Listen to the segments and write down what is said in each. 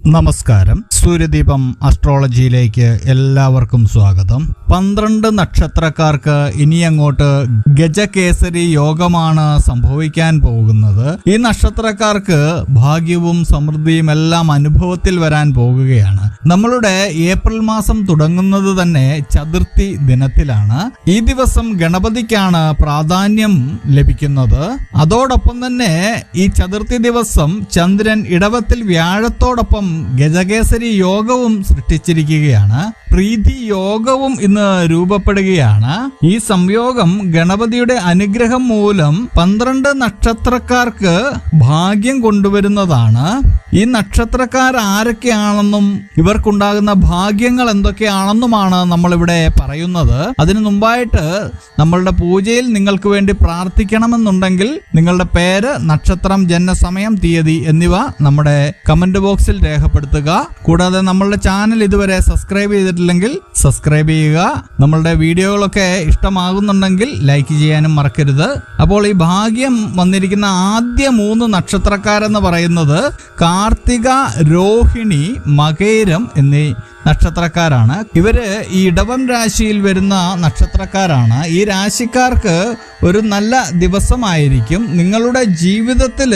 നമസ്കാരം. സൂര്യദീപം അസ്ട്രോളജിയിലേക്ക് എല്ലാവർക്കും സ്വാഗതം. പന്ത്രണ്ട് നക്ഷത്രക്കാർക്ക് ഇനി അങ്ങോട്ട് ഗജകേസരി യോഗമാണ് സംഭവിക്കാൻ പോകുന്നത്. ഈ നക്ഷത്രക്കാർക്ക് ഭാഗ്യവും സമൃദ്ധിയും എല്ലാം അനുഭവത്തിൽ വരാൻ പോകുകയാണ്. നമ്മളുടെ ഏപ്രിൽ മാസം തുടങ്ങുന്നത് തന്നെ ചതുർത്ഥി ദിനത്തിലാണ്. ഈ ദിവസം ഗണപതിക്കാണ് പ്രാധാന്യം ലഭിക്കുന്നത്. അതോടൊപ്പം തന്നെ ഈ ചതുർത്ഥി ദിവസം ചന്ദ്രൻ ഇടവത്തിൽ വ്യാഴത്തോടൊപ്പം ഗജകേസരി യോഗവും സൃഷ്ടിച്ചിരിക്കുകയാണ്. പ്രീതി യോഗവും ഇന്ന് രൂപപ്പെടുകയാണ്. ഈ സംയോഗം ഗണപതിയുടെ അനുഗ്രഹം മൂലം പന്ത്രണ്ട് നക്ഷത്രക്കാർക്ക് ഭാഗ്യം കൊണ്ടുവരുന്നതാണ്. ഈ നക്ഷത്രക്കാർ ആരൊക്കെയാണെന്നും ഇവർക്കുണ്ടാകുന്ന ഭാഗ്യങ്ങൾ എന്തൊക്കെയാണെന്നുമാണ് നമ്മളിവിടെ പറയുന്നത്. അതിനു മുമ്പായിട്ട് നമ്മളുടെ പൂജയിൽ നിങ്ങൾക്ക് വേണ്ടി പ്രാർത്ഥിക്കണമെന്നുണ്ടെങ്കിൽ നിങ്ങളുടെ പേര് നക്ഷത്രം ജനനസമയം തീയതി എന്നിവ നമ്മുടെ കമന്റ് ബോക്സിൽ രേഖപ്പെടുത്തുക കൂടാതെ നമ്മളുടെ ചാനൽ ഇതുവരെ സബ്സ്ക്രൈബ് ചെയ്തിട്ടില്ലെങ്കിൽ സബ്സ്ക്രൈബ് ചെയ്യുക. നമ്മളുടെ വീഡിയോകളൊക്കെ ഇഷ്ടമാകുന്നുണ്ടെങ്കിൽ ലൈക്ക് ചെയ്യാനും മറക്കരുത്. അപ്പോൾ ഈ ഭാഗ്യം വന്നിരിക്കുന്ന ആദ്യ മൂന്ന് നക്ഷത്രക്കാരെന്ന് പറയുന്നത് കാർത്തിക രോഹിണി മകേരം എന്നീ നക്ഷത്രക്കാരാണ്. ഇവർ ഈ ഇടവം രാശിയിൽ വരുന്ന നക്ഷത്രക്കാരാണ്. ഈ രാശിക്കാർക്ക് ഒരു നല്ല ദിവസമായിരിക്കും. നിങ്ങളുടെ ജീവിതത്തിൽ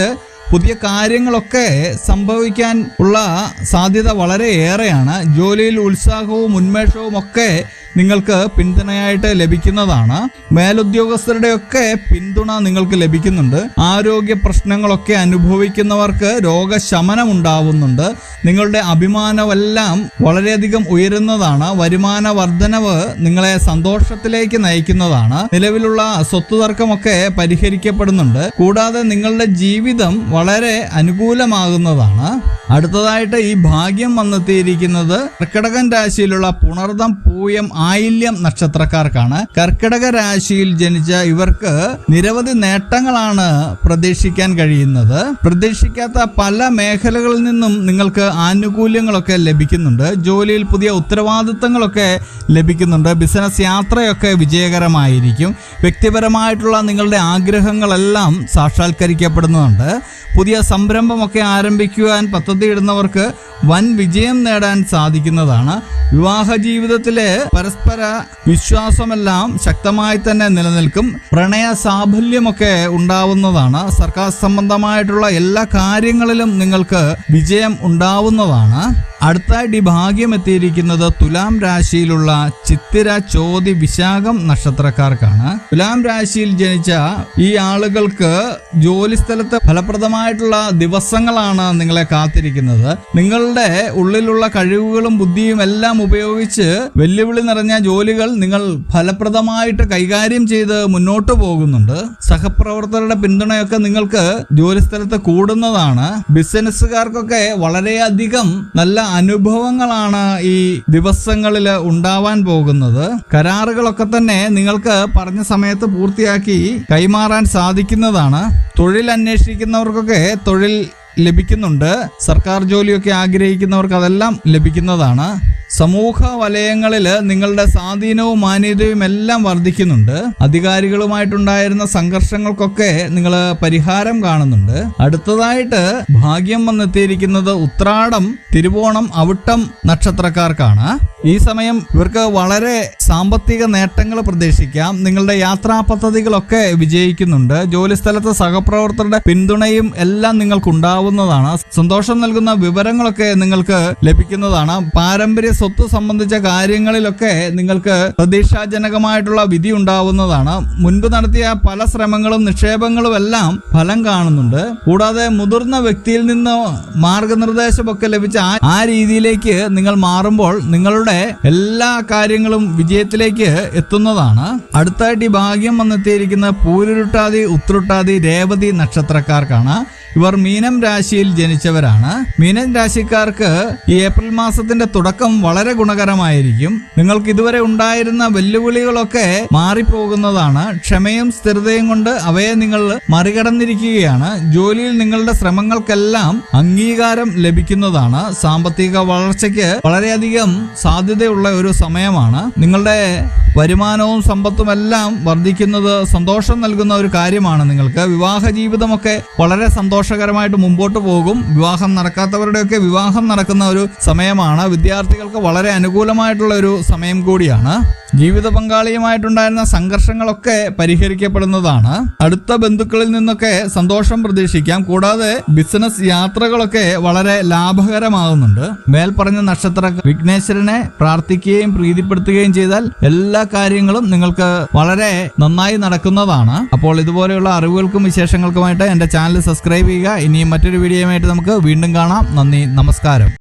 പുതിയ കാര്യങ്ങളൊക്കെ സംഭവിക്കാൻ ഉള്ള സാധ്യത വളരെ ഏറെയാണ്. ജോലിയിൽ ഉത്സാഹവും ഉന്മേഷവും ഒക്കെ നിങ്ങൾക്ക് പിന്തുണയായിട്ട് ലഭിക്കുന്നതാണ്. മേലുദ്യോഗസ്ഥരുടെയൊക്കെ പിന്തുണ നിങ്ങൾക്ക് ലഭിക്കുന്നുണ്ട്. ആരോഗ്യ പ്രശ്നങ്ങളൊക്കെ അനുഭവിക്കുന്നവർക്ക് രോഗശമനം ഉണ്ടാവുന്നുണ്ട് നിങ്ങളുടെ അഭിമാനമെല്ലാം വളരെയധികം ഉയരുന്നതാണ്. വരുമാന വർധനവ് നിങ്ങളെ സന്തോഷത്തിലേക്ക് നയിക്കുന്നതാണ്. നിലവിലുള്ള സ്വത്ത് തർക്കമൊക്കെ പരിഹരിക്കപ്പെടുന്നുണ്ട്. കൂടാതെ നിങ്ങളുടെ ജീവിതം വളരെ അനുകൂലമാകുന്നതാണ്. അടുത്തതായിട്ട് ഈ ഭാഗ്യം വന്നെത്തിയിരിക്കുന്നത് കർക്കിടകൻ രാശിയിലുള്ള പുണർദം പൂയം ആയില്യം നക്ഷത്രക്കാർക്കാണ്. കർക്കിടക രാശിയിൽ ജനിച്ച ഇവർക്ക് നിരവധി നേട്ടങ്ങളാണ് പ്രതീക്ഷിക്കാൻ കഴിയുന്നത്. പ്രതീക്ഷിക്കാത്ത പല മേഖലകളിൽ നിന്നും നിങ്ങൾക്ക് ആനുകൂല്യങ്ങളൊക്കെ ലഭിക്കുന്നുണ്ട്. ജോലിയിൽ പുതിയ ഉത്തരവാദിത്തങ്ങളൊക്കെ ലഭിക്കുന്നുണ്ട്. ബിസിനസ് യാത്രയൊക്കെ വിജയകരമായിരിക്കും. വ്യക്തിപരമായിട്ടുള്ള നിങ്ങളുടെ ആഗ്രഹങ്ങളെല്ലാം സാക്ഷാത്കരിക്കപ്പെടുന്നുണ്ട്. പുതിയ സംരംഭമൊക്കെ ആരംഭിക്കുവാൻ പദ്ധതിയിടുന്നവർക്ക് വൻ വിജയം നേടാൻ സാധിക്കുന്നതാണ്. വിവാഹ ജീവിതത്തിലെ പരസ്പര വിശ്വാസമെല്ലാം ശക്തമായി തന്നെ നിലനിൽക്കും. പ്രണയ സാഫല്യമൊക്കെ ഉണ്ടാവുന്നതാണ്. സർക്കാർ സംബന്ധമായിട്ടുള്ള എല്ലാ കാര്യങ്ങളിലും നിങ്ങൾക്ക് വിജയം ഉണ്ടാവുന്നതാണ്. അടുത്തായിട്ട് ഈ ഭാഗ്യം എത്തിയിരിക്കുന്നത് തുലാം രാശിയിലുള്ള ചിത്തിര ചോതി വിശാഖം നക്ഷത്രക്കാർക്കാണ്. തുലാം രാശിയിൽ ജനിച്ച ഈ ആളുകൾക്ക് ജോലി സ്ഥലത്ത് ഫലപ്രദമായിട്ടുള്ള ദിവസങ്ങളാണ് നിങ്ങളെ കാത്തിരിക്കുന്നത്. നിങ്ങളുടെ ഉള്ളിലുള്ള കഴിവുകളും ബുദ്ധിയും എല്ലാം ഉപയോഗിച്ച് വെല്ലുവിളി നിറഞ്ഞ ജോലികൾ നിങ്ങൾ ഫലപ്രദമായിട്ട് കൈകാര്യം ചെയ്ത് മുന്നോട്ട് പോകുന്നുണ്ട്. സഹപ്രവർത്തകരുടെ പിന്തുണയൊക്കെ നിങ്ങൾക്ക് ജോലി സ്ഥലത്ത് കൂടുന്നതാണ്. ബിസിനസ്സുകാർക്കൊക്കെ വളരെയധികം നല്ല അനുഭവങ്ങളാണ് ഈ ദിവസങ്ങളിൽ ഉണ്ടാവാൻ പോകുന്നത്. കരാറുകളൊക്കെ തന്നെ നിങ്ങൾക്ക് പറഞ്ഞ സമയത്ത് പൂർത്തിയാക്കി കൈമാറാൻ സാധിക്കുന്നതാണ്. തൊഴിൽ അന്വേഷിക്കുന്നവർക്കൊക്കെ തൊഴിൽ ലഭിക്കുന്നുണ്ട്. സർക്കാർ ജോലിയൊക്കെ ആഗ്രഹിക്കുന്നവർക്ക് അതെല്ലാം ലഭിക്കുന്നതാണ്. സമൂഹ വലയങ്ങളിൽ നിങ്ങളുടെ സ്വാധീനവും മാന്യതയും എല്ലാം വർദ്ധിക്കുന്നുണ്ട്. അധികാരികളുമായിട്ടുണ്ടായിരുന്ന സംഘർഷങ്ങൾക്കൊക്കെ നിങ്ങൾ പരിഹാരം കാണുന്നുണ്ട്. അടുത്തതായിട്ട് ഭാഗ്യം വന്നെത്തിയിരിക്കുന്നത് ഉത്രാടം തിരുവോണം അവിട്ടം നക്ഷത്രക്കാർക്കാണ്. ഈ സമയം ഇവർക്ക് വളരെ സാമ്പത്തിക നേട്ടങ്ങൾ പ്രതീക്ഷിക്കാം. നിങ്ങളുടെ യാത്രാ പദ്ധതികളൊക്കെ വിജയിക്കുന്നുണ്ട്. ജോലി സ്ഥലത്ത് സഹപ്രവർത്തകരുടെ പിന്തുണയും എല്ലാം നിങ്ങൾക്ക് ഉണ്ടാവുന്നതാണ് സന്തോഷം നൽകുന്ന വിവരങ്ങളൊക്കെ നിങ്ങൾക്ക് ലഭിക്കുന്നതാണ്. പാരമ്പര്യ സ്വത്ത് സംബന്ധിച്ച കാര്യങ്ങളിലൊക്കെ നിങ്ങൾക്ക് പ്രതീക്ഷാജനകമായിട്ടുള്ള വിധി ഉണ്ടാവുന്നതാണ്. മുൻപ് നടത്തിയ പല ശ്രമങ്ങളും നിക്ഷേപങ്ങളും എല്ലാം ഫലം കാണുന്നുണ്ട്. കൂടാതെ മുതിർന്ന വ്യക്തിയിൽ നിന്ന് മാർഗനിർദ്ദേശമൊക്കെ ലഭിച്ച ആ- രീതിയിലേക്ക് നിങ്ങൾ മാറുമ്പോൾ നിങ്ങളുടെ എല്ലാ കാര്യങ്ങളും വിജയത്തിലേക്ക് എത്തുന്നതാണ്. അടുത്തായിട്ട് ഈ ഭാഗ്യം വന്നെത്തിയിരിക്കുന്ന പൂരുരുട്ടാതി ഉത്രുട്ടാതി രേവതി നക്ഷത്രക്കാർക്കാണ്. ഇവർ മീനം രാശിയിൽ ജനിച്ചവരാണ്. മീനം രാശിക്കാർക്ക് ഈ ഏപ്രിൽ മാസത്തിന്റെ തുടക്കം വളരെ ഗുണകരമായിരിക്കും. നിങ്ങൾക്ക് ഇതുവരെ ഉണ്ടായിരുന്ന വെല്ലുവിളികളൊക്കെ മാറിപ്പോകുന്നതാണ്. ക്ഷമയും സ്ഥിരതയും കൊണ്ട് അവയെ നിങ്ങൾ മറികടന്നിരിക്കുകയാണ്. ജോലിയിൽ നിങ്ങളുടെ ശ്രമങ്ങൾക്കെല്ലാം അംഗീകാരം ലഭിക്കുന്നതാണ്. സാമ്പത്തിക വളർച്ചയ്ക്ക് വളരെയധികം സാധ്യതയുള്ള ഒരു സമയമാണ്. നിങ്ങളുടെ വരുമാനവും സമ്പത്തും എല്ലാം വർദ്ധിക്കുന്നത് സന്തോഷം നൽകുന്ന ഒരു കാര്യമാണ് നിങ്ങൾക്ക്. വിവാഹ ജീവിതമൊക്കെ വളരെ സന്തോഷകരമായിട്ട് മുമ്പോട്ട് പോകും. വിവാഹം നടക്കാത്തവരുടെയൊക്കെ വിവാഹം നടക്കുന്ന ഒരു സമയമാണ്. വിദ്യാർത്ഥികൾക്ക് വളരെ അനുകൂലമായിട്ടുള്ള ഒരു സമയം കൂടിയാണ്. ജീവിത പങ്കാളിയുമായിട്ടുണ്ടായിരുന്ന സംഘർഷങ്ങളൊക്കെ പരിഹരിക്കപ്പെടുന്നതാണ്. അടുത്ത ബന്ധുക്കളിൽ നിന്നൊക്കെ സന്തോഷം പ്രതീക്ഷിക്കാം. കൂടാതെ ബിസിനസ് യാത്രകളൊക്കെ വളരെ ലാഭകരമാകുന്നുണ്ട്. മേൽപ്പറഞ്ഞ നക്ഷത്ര വിഘ്നേശ്വരനെ പ്രാർത്ഥിക്കുകയും പ്രീതിപ്പെടുത്തുകയും ചെയ്താൽ എല്ലാ കാര്യങ്ങളും നിങ്ങൾക്ക് വളരെ നന്നായി നടക്കുന്നതാണ്. അപ്പോൾ ഇതുപോലെയുള്ള അറിവുകൾക്കും വിശേഷങ്ങൾക്കുമായിട്ട് എന്റെ ചാനൽ സബ്സ്ക്രൈബ് ചെയ്യുക. ഇനിയും മറ്റൊരു വീഡിയോയുമായിട്ട് നമുക്ക് വീണ്ടും കാണാം. നന്ദി നമസ്കാരം.